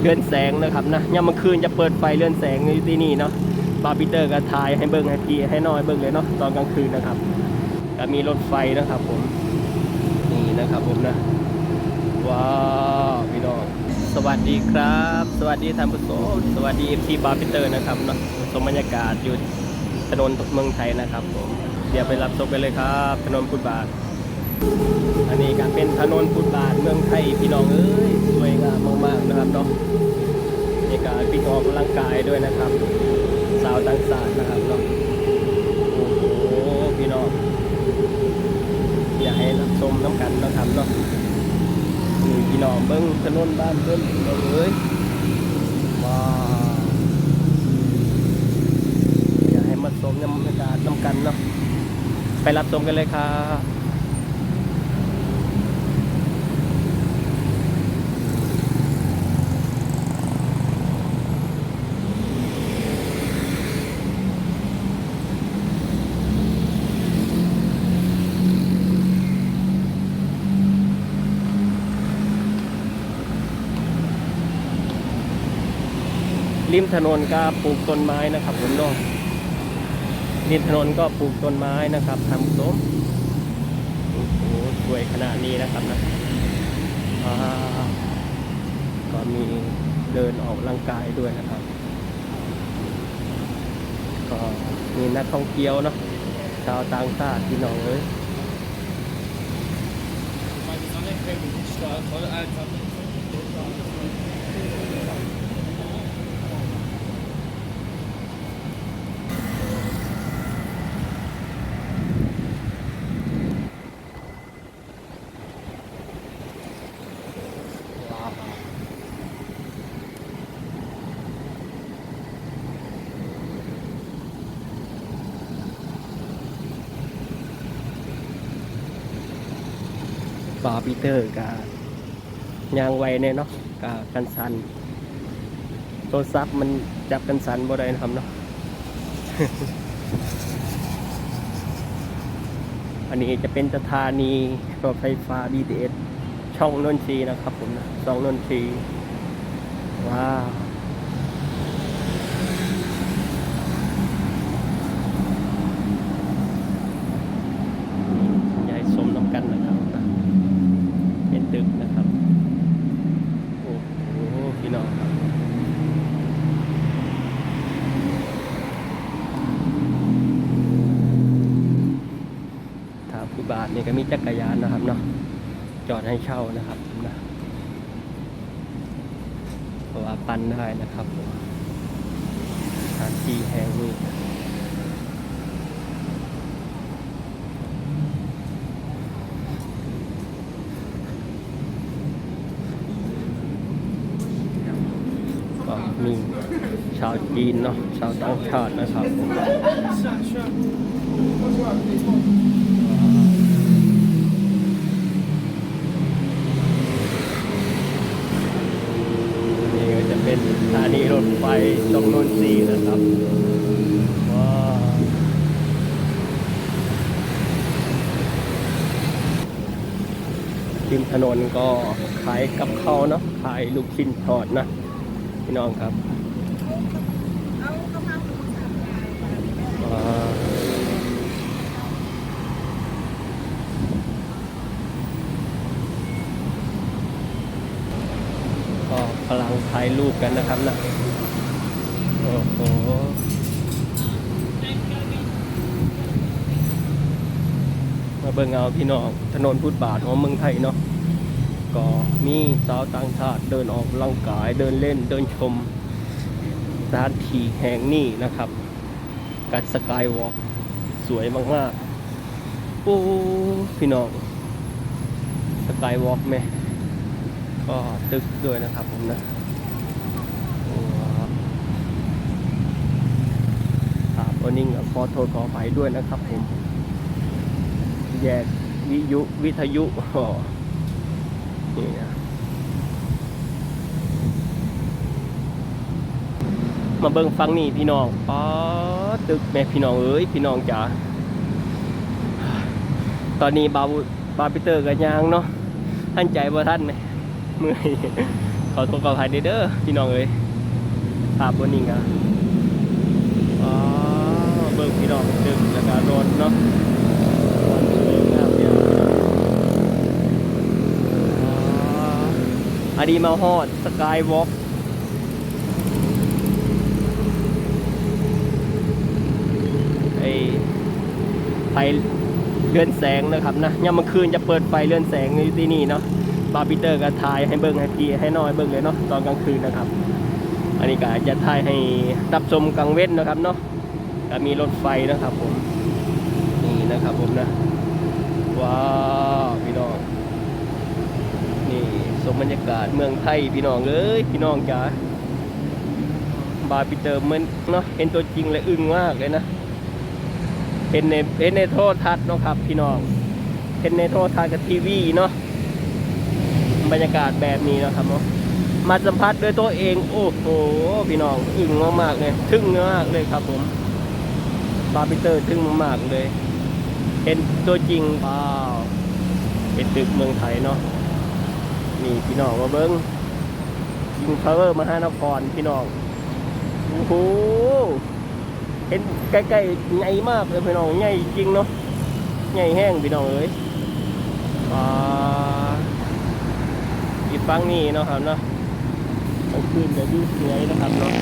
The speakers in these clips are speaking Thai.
เรือนแสงนะครับนะยามมื้อคืนจะเปิดไฟเรือนแสงอยู่ที่นี่เนาะบาร์ปีเตอร์ก็ถ่ายให้เบิ่งให้พี่ให้น้อยเบิ่งเลยเนาะตอนกลางคืนนะครับก็มีรถไฟนะครับผมนี่นะครับผมนะว้าวพี่น้องสวัสดีครับ สวัสดีท่านผู้ชมสวัสดีเอฟซีบาร์พิเตอร์นะครับเนาะชมบรรยากาศอยู่ถนนเมืองไทยนะครับผมเดี๋ยวไปรับชมกันเลยครับถนนพุทธบาท อันนี้ก็เป็นถนนพุทธบาทเมืองไทยพี่น้องเอ้ยสวยงามมากๆนะครับเนาะนี่ก็พี่ออกกำลังกายด้วยนะครับ สาวต่างชาตินะครับเนาะโอ้โหพี่น้องอยากให้รับชมน้ำกันนะครับเนาะนี่พี่น้องเบิ้งถนนบ้านเบิ้งเบิ้งเอ้ยว้าอยากให้มาชมน้ำบรรยากาศน้ำกันเนาะไปรับชมกันเลยครับ ริมถนนก็ปลูกต้นไม้นะครับผมน้องริมถนนก็ปลูกต้นไม้นะครับทำส้มโอ้โหสวยขนาดนี้นะครับนะก็มีเดินออกกำลังกายด้วยนะครับ ก็มีนักท่องเที่ยวเนาะชาวต่างชาติพี่น้องเอ้ย บาปีเตอร์กับยางไวเนี่ยเนาะกับกันสันโทรศัพท์มันจับกันสันบ่ได้นะครับเนาะอันนี้จะเป็นสถานีรถไฟฟ้า BTS ช่องนนทรีนะครับผมนะช่องนนทรีว้าวยายสมน้ำกันนะครับนะเป็นตึกนะครับ โอ้โหพี่น้องครับ ทางผู้บาท นี่ก็มีจักรยานนะครับเนาะจอดให้เช่านะครับนะเพราะว่าปั่นได้นะครับสถานที่แห่งนี้ก็มีชาวจีนเนาะชาวต่างชาตินะครับผม นี่ก็จะเป็นสถา นีรถไฟตรงนนทรีย์นะครับว้าริมถนนก็ขายกับเขาเนาะขายลูกชิ้นทอดนะพี่น้องครับก็กำลังถ่ายรูปกันนะครับนะ โอ้โหมาเบิ่งเอาพี่น้องถนนพุทธบาทของเมืองไทยเนาะก็มีสาวต่างชาติเดินออกกำลังกายเดินเล่นเดินชมสถานที่แห่งนี้นะครับกัดสกายวอล์กสวยมากๆโอ้พี่น้องสกายวอล์กไหมก็ตึกด้วยนะครับผมนะโอ้ ครับวันนี้ขอโทษขออภัยด้วยนะครับผมแยกวิยุวิทยุนี่นะมาเบิ่งฟังนี่พี่น้องป๊อตึกแม่พี่น้องเอ้ยพี่น้องจ๋าตอนนี้บาบาร์ปิเตอร์กับยางเนาะท่านใจว่าท่านไหมเมื่อยขอโทษขออภัยเด้อพี่น้องเอ้ยภาพบนนี้กันอ๋อ น้องดึงแล้วก็โดนเนาะอันนี้มาฮอดสกายวอล์กไอไฟเรือนแสงนะครับนะยามมื้อคืนจะเปิดไฟเรือนแสงอยู่ที่นี่เนาะบาร์ปีเตอร์ก็ถ่ายให้เบิ้งให้พี่ให้น้อยเบิ้งเลยเนาะตอนกลางคืนนะครับ อันนี้ก็จะถ่ายให้รับชมกลางเว้นนะครับเนาะ ก็มีรถไฟนะครับผม นี่นะครับผมนะ ว้าวพี่น้อง นี่สมบรรยากาศเมืองไทยพี่น้องเอ้ยพี่น้องจ๋าบาร์ปีเตอร์มันเนาะเห็นตัวจริงเลยอึ้งมากเลยนะเห็นในเห็นในโทรทัศน์เนาะครับ พี่น้องเห็นในโทรทัศน์กับทีวีเนาะบรรยากาศแบบนี้นะครับเนาะมาสัมผัสด้วยตัวเอง โอ้โหพี่น้องอึ้งมากๆเลยทึ่งมากเลยครับผม บาร์บิเตอร์ทึ่งมากๆเลยเห็นตัวจริงว้าวเป็นตึกเมืองไทยเนาะนี่พี่น้องมาเบิ้งยิงพาวเวอร์มหานครพี่น้องโอ้โหเห็นใกล้ๆใหญ่มากเลยพี่น้องใหญ่จริงเนาะใหญ่แห้งพี่น้องเอ้ยว้าอีกฟังนี่เนาะครับเนาะกลางคืนจะยุ่งสวยนะครับเนาะ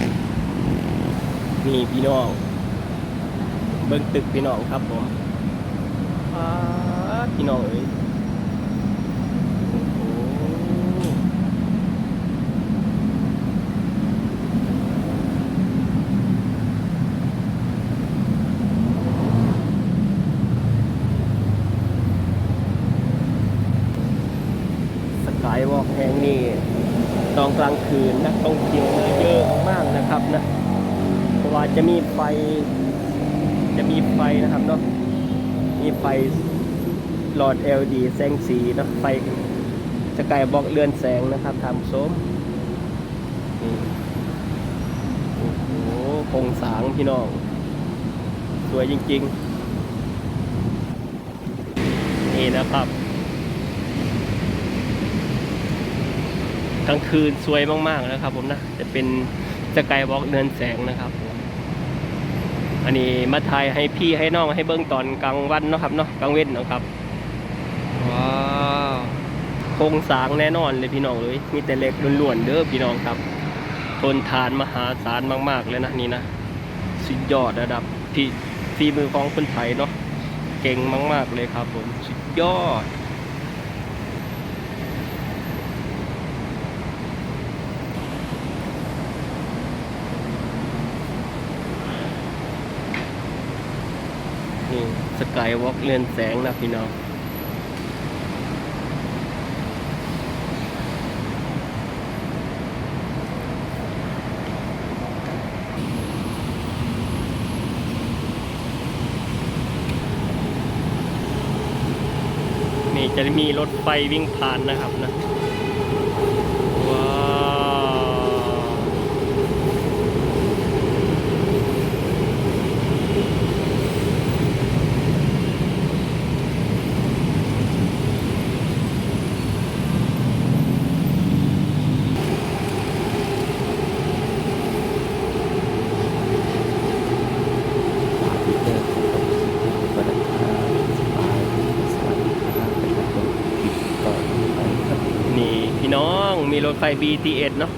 นี่พี่น้อง เบิ้งตึกพี่น้องครับผมพี่น้องเอ้ยโอ้โหสกายวอล์กแห่งนี้ตอนกลางคืนนักท่องเที่ยวเยอะมากนะครับนะ เพราะว่าจะมีไฟ จะมีไฟนะครับเนาะมีไฟหลอด LED แสงสีนะไฟสกายบล็อกเรือนแสงนะครับทำโสมนี่โอ้โหคงสางพี่น้อง สวยจริง ๆ นี่นะครับกลางคืนสวยมาก ๆ นะครับผมนะ จะเป็นสกายวอล์กเดินแสงนะครับผม อันนี้มาถ่ายให้พี่ให้น้องให้เบิ้งตอนกลางวันเนาะครับเนาะกลางเว้นเนาะครับว้าวโครงสร้างแน่นอนเลยพี่น้องเลยมีแต่เหล็กล้วนๆเด้อพี่น้องครับทนทานมหาศาลมาก ๆ เลยนะนี่นะสุดยอดระดับที่ฝีมือของคนไทยเนาะเก่งมาก ๆ เลยครับผมสุดยอด นี่ส กายวอล์กเรือนแสงนะพี่น้องนี่จะมีรถไฟวิ่งผ่านนะครับนะ ว้าว นี่พี่น้องมีร ถไฟ BTS เนาะ